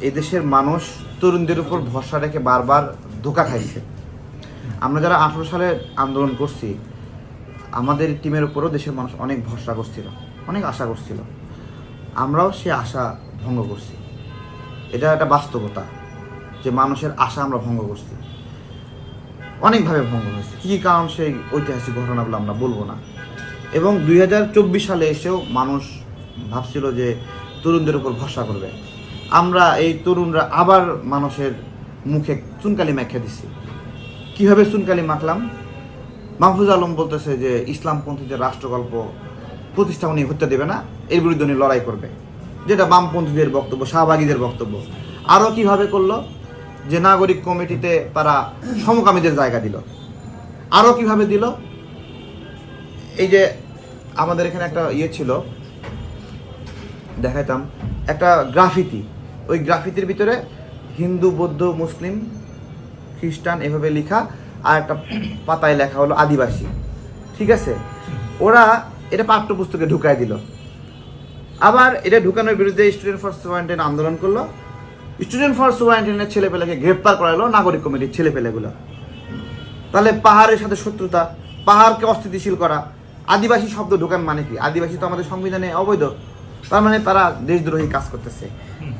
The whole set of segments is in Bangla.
এদেশের মানুষ তরুণদের উপর ভরসা রেখে বারবার ধোকা খাইছে। আমরা যারা আঠারো সালে আন্দোলন করছি, আমাদের টিমের উপরও দেশের মানুষ অনেক ভরসা করছিল, অনেক আশা করছিল। আমরাও সে আশা ভঙ্গ করছি। এটা একটা বাস্তবতা যে মানুষের আশা আমরা ভঙ্গ করছি। অনেকভাবে ভঙ্গ হয়েছে। কী কারণ সেই ঐতিহাসিক ঘটনাগুলো আমরা বলব না। এবং দুই হাজার চব্বিশ সালে এসেও মানুষ ভাবছিল যে তরুণদের উপর ভরসা করবে। আমরা এই তরুণরা আবার মানুষের মুখে চুনকালি মেখে দিছি। কীভাবে চুনকালি মাখলাম? মাহফুজ আলম বলতেছে যে, ইসলামপন্থীদের রাষ্ট্রকল্প প্রতিষ্ঠা উনি হতে দেবে না, এর বিরুদ্ধে উনি লড়াই করবে। যেটা বামপন্থীদের বক্তব্য, শাহবাগীদের বক্তব্য। আরও কীভাবে করল? যে নাগরিক কমিটিতে তারা সমকামীদের জায়গা দিল। আরও কীভাবে দিল? এই যে আমাদের এখানে একটা ইয়ে ছিল, দেখাইতাম, একটা গ্রাফিতি। ওই গ্রাফিতির ভিতরে হিন্দু, বৌদ্ধ, মুসলিম, খ্রিস্টান এভাবে লেখা আর একটা পাতায় লেখা হলো আদিবাসী। ঠিক আছে? ওরা এটা পাঠ্যপুস্তকে ঢুকায় দিল। আবার এটা ঢুকানোর বিরুদ্ধে স্টুডেন্ট ফর সোয়ারেন্টাইন আন্দোলন করল। স্টুডেন্ট ফর সোয়ারেন্টাইনের ছেলেপেলেকে গ্রেপ্তার করা হলো নাগরিক কমিটির ছেলেপেলেগুলো। তাহলে পাহাড়ের সাথে শত্রুতা, পাহাড়কে অস্থিতিশীল করা, আদিবাসী শব্দ ঢোকান মানে কি? আদিবাসী তো আমাদের সংবিধানে অবৈধ। তার মানে তারা দেশদ্রোহী কাজ করতেছে।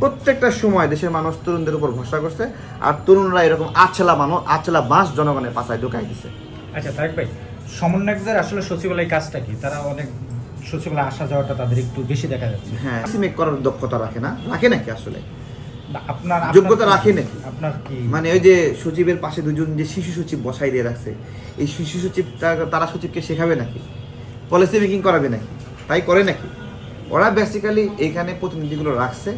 প্রত্যেকটা সময় দেশের মানুষ তরুণদের উপর ভরসা করছে আর তরুণরা এরকম আছলা মানুষ আছলা বাঁশ জনগণের পাশায় ঢুকাই দিছে। আচ্ছা তারেক ভাই সমন্বয়কদের আসলে সচিবালয় কাজটা কি? তারা অনেক সচিবালয় আসা যাওয়াটা তাদের একটু বেশি দেখা যাচ্ছে। হ্যাঁ সিমেক করার দক্ষতা রাখে না রাখে নাকি আসলে? আপনার যোগ্যতা রাখে নাকি? আপনার কি মানে ওই যে সচিবের পাশে দুজন যে শিশু সচিব বসাই দিয়ে রাখছে এই শিশু সচিব তারা সচিবকে শেখাবে নাকি? পলিসি মেকিং করাবে নাকি? তাই করে নাকি? ওরা বেসিক্যালি এইখানে প্রতিনিধিগুলো রাখছে,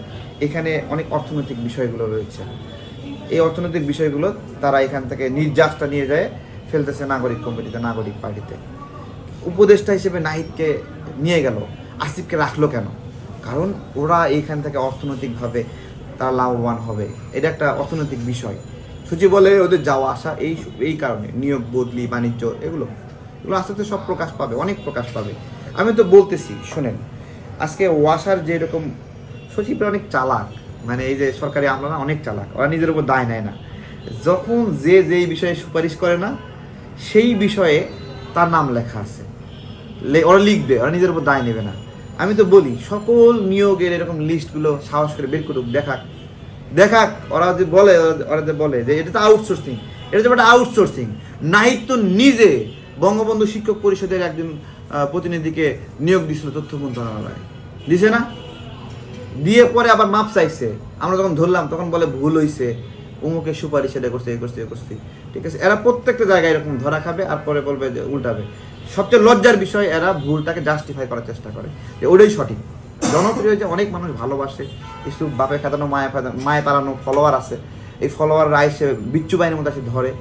এখানে অনেক অর্থনৈতিক বিষয়গুলো রয়েছে। এই অর্থনৈতিক বিষয়গুলো তারা এখান থেকে নির্যাসটা নিয়ে যায়, ফেলতেছে নাগরিক কমিটিতে নাগরিক পার্টিতে। উপদেষ্টা হিসেবে নাহিদকে নিয়ে গেল, আসিফকে রাখল কেন? কারণ ওরা এইখান থেকে অর্থনৈতিকভাবে তারা লাভবান হবে। এটা একটা অর্থনৈতিক বিষয়। সচিব বলে ওদের যাওয়া আসা, এই এই কারণে নিয়োগ, বদলি, বাণিজ্য, এগুলো। এগুলো আস্তে আস্তে সব প্রকাশ পাবে, অনেক প্রকাশ পাবে। আমি তো বলতেছি, শোনেন আজকে ওয়াসার যেরকম সচিবরা অনেক চালাক। মানে এই যে সরকারি আমলা অনেক চালাক। ওরা নিজের উপর দায় নেয় না। যখন যে যেই বিষয়ে সুপারিশ করে না, সেই বিষয়ে তার নাম লেখা আছে। ওরা লিখবে, ওরা নিজের উপর দায় নেবে না। আমি তো বলি, সকল নিয়োগের এরকম লিস্টগুলো সাহস করে বের করুক, দেখাক। দেখাক, ওরা যে বলে, ওরা যে বলে যে এটা তো আউটসোর্সিং এটা তো একটা আউটসোর্সিং নাহিদ তো নিজে বঙ্গবন্ধু শিক্ষক পরিষদের একজন প্রতিনিধিকে নিয়োগ দিছিল তথ্য মন্ত্রণালয়ে। দিছে না? দিয়ে পরে আবার মাপ চাইছে। আমরা যখন ধরলাম, তখন বলে ভুল হইছে। উমুকে সুপারিশ এটা করছে, এ করছে এ করছে। ঠিক আছে? এরা প্রত্যেকটা জায়গায় এরকম ধরা খাবে, আর পরে বলবে যে উল্টাবে। সবচেয়ে লজ্জার বিষয়, এরা ভুলটাকে জাস্টিফাই করার চেষ্টা করে। যে ওটাই সঠিক। জনপ্রিয় যে অনেক মানুষ ভালোবাসে, কিছু বাপে খাতানো মায়ে মায়ে পালানো ফলোয়ার আছে। এই ফলোয়াররা এসে বিচ্ছু বাহিনীর মধ্যে এসে ধরে।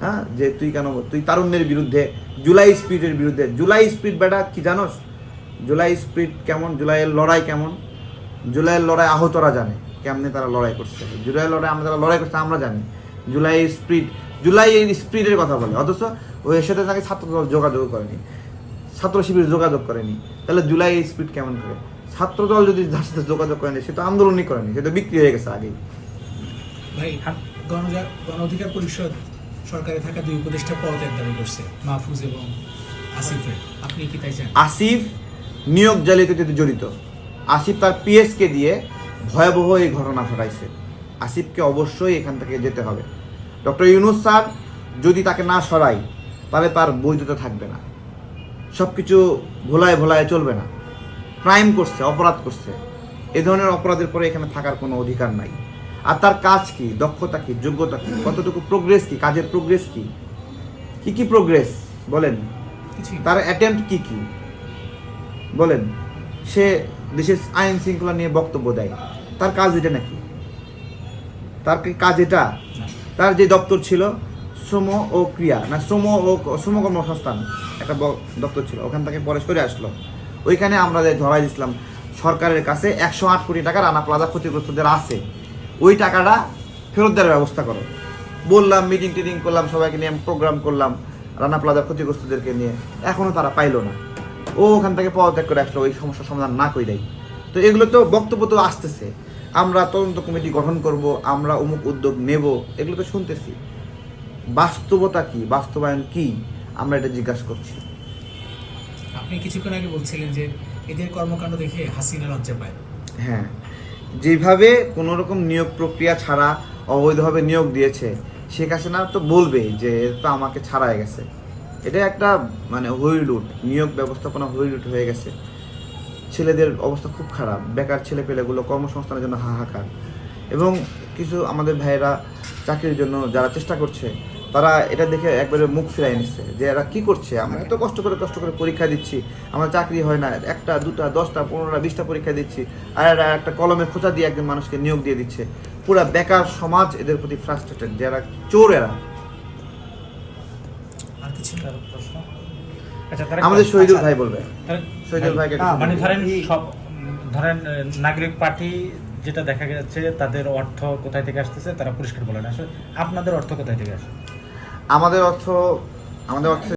হ্যাঁ? যে তুই কেন, তুই তারুণ্যের বিরুদ্ধে, জুলাই স্পিডের বিরুদ্ধে, জুলাই স্পিড বেটা কি জানোস? জুলাই স্পিড কেমন, জুলাইয়ের লড়াই কেমন? জুলাইয়ের লড়াই আহতরা জানে কেমনে তারা লড়াই করছে। জুলাইয়ের লড়াই আমরা যারা লড়াই করছে, আমরা জানি। জুলাই স্পিড, জুলাই এই স্পিডের কথা বলে, অথচ ওই এর সাথে তাকে ছাত্র দল যোগাযোগ করেনি। ছাত্র শিবির যোগাযোগ করেনি। তাহলে জুলাই স্পিড কেমন করে? ছাত্র দল যদি যার সাথে যোগাযোগ করেনি সে তো আন্দোলনই করেনি সে তো বিক্রি হয়ে গেছে আগেই। ভাই গণজা- গণ অধিকার পরিষদ সরকারে থাকা দুই উপদেষ্টা পদত্যাগ দাবি করছে, মাহফুজ এবং আসিফের। আপনি কি তাই চান? আসিফ নিয়োগ জালিয়াতিতে জড়িত। আসিফ তার পিএসকে দিয়ে ভয়াবহ এই ঘটনা ঘটাইছে। আসিফকে অবশ্যই এখান থেকে যেতে হবে। ডক্টর ইউনুস স্যার, যদি তাকে না সরাই, তাহলে তার বৈধতা থাকবে না। সব কিছু ভোলায় ভোলায় চলবে না। ক্রাইম করছে, অপরাধ করছে। এ ধরনের অপরাধের পরে এখানে থাকার কোনো অধিকার নাই। আর তার কাজ কি? দক্ষতা কি? যোগ্যতা কি? কতটুকু প্রোগ্রেস কি? কাজের প্রোগ্রেস কি? কি কি প্রোগ্রেস বলেন। তার অ্যাটেম্প্ট কি কি? বলেন। সে দেশের আইন শৃঙ্খলা নিয়ে বক্তব্য দেয়। তার কাজ এটা নাকি? তার কি কাজ এটা? তার যে দপ্তর ছিল শ্রম ও ক্রিয়া না শ্রম ও শ্রম কর্মসংস্থান একটা দপ্তর ছিল। ওখান থেকে পরে সরে আসলো। ওইখানে আমরা যে ধরাই দিছিলাম সরকারের কাছে একশো আট কোটি টাকা রানা প্লাজা ক্ষতিগ্রস্তদের আছে। ওই টাকাটা ফেরত দেওয়ার ব্যবস্থা করো। বললাম মিটিং টিটিং করলাম সবাইকে নিয়ে প্রোগ্রাম করলাম রানা প্লাজা ক্ষতিগ্রস্তদেরকে নিয়ে। এখনও তারা পাইলো না। ও ওখান থেকে পদত্যাগ করে আসলো ওই সমস্যার সমাধান না করে দেয় তো এগুলো তো বক্তব্য তো আসতেছে। আমরা তদন্ত কমিটি গঠন করব আমরা অমুক উদ্যোগ নেব এগুলো তো শুনতেছি। বাস্তবতা কি? বাস্তবায়ন কি? আমরা এটা জিজ্ঞাসা করছি। আপনি কিছুক্ষণ আগে বলছিলেন যে এদের কর্মকাণ্ড দেখে হাসিনা লজ্জা পায়। হ্যাঁ। যেভাবে কোনো রকম নিয়োগ প্রক্রিয়া ছাড়া অবৈধভাবে নিয়োগ দিয়েছে, শেখ হাসিনা তো বলবে যে তো আমাকে ছাড়াই গেছে। এটা একটা মানে হইলুট, নিয়োগ ব্যবস্থাপনা হইলুট হয়ে গেছে। ছেলেদের অবস্থা খুব খারাপ, বেকার ছেলে পেলেগুলো কর্মসংস্থানের জন্য হাহাকার। এবং কিছু আমাদের ভাইয়েরা চাকরির জন্য যারা চেষ্টা করছে তারা এটা দেখে একবারে মুখ ফিরাই নিচ্ছে যে এরা কি করছে? আমরা এত কষ্ট করে কষ্ট করে পরীক্ষা দিচ্ছি আমার চাকরি হয় না একটা দুটা দশটা পনেরোটা বিশটা পরীক্ষা দিচ্ছি আর এরা একটা কলমে খোঁচা দিয়ে একজন মানুষকে নিয়োগ দিয়ে দিচ্ছে। পুরা বেকার সমাজ এদের প্রতি ফ্রাস্ট্রেটেড যারা চোর এরা। আচ্ছা আমাদের শহীদুল আচ্ছা, ভাই বলবে। শহীদুল ভাইকে মানে ধরেন সব ধরেন নাগরিক পার্টি যেটা দেখা যাচ্ছে তাদের অর্থ কোথায় থেকে আসতেছে তারা পরিষ্কার বলে না। আসলে আপনাদের অর্থ কোথায় থেকে আসে? আমাদের অর্থ আমাদের অর্থ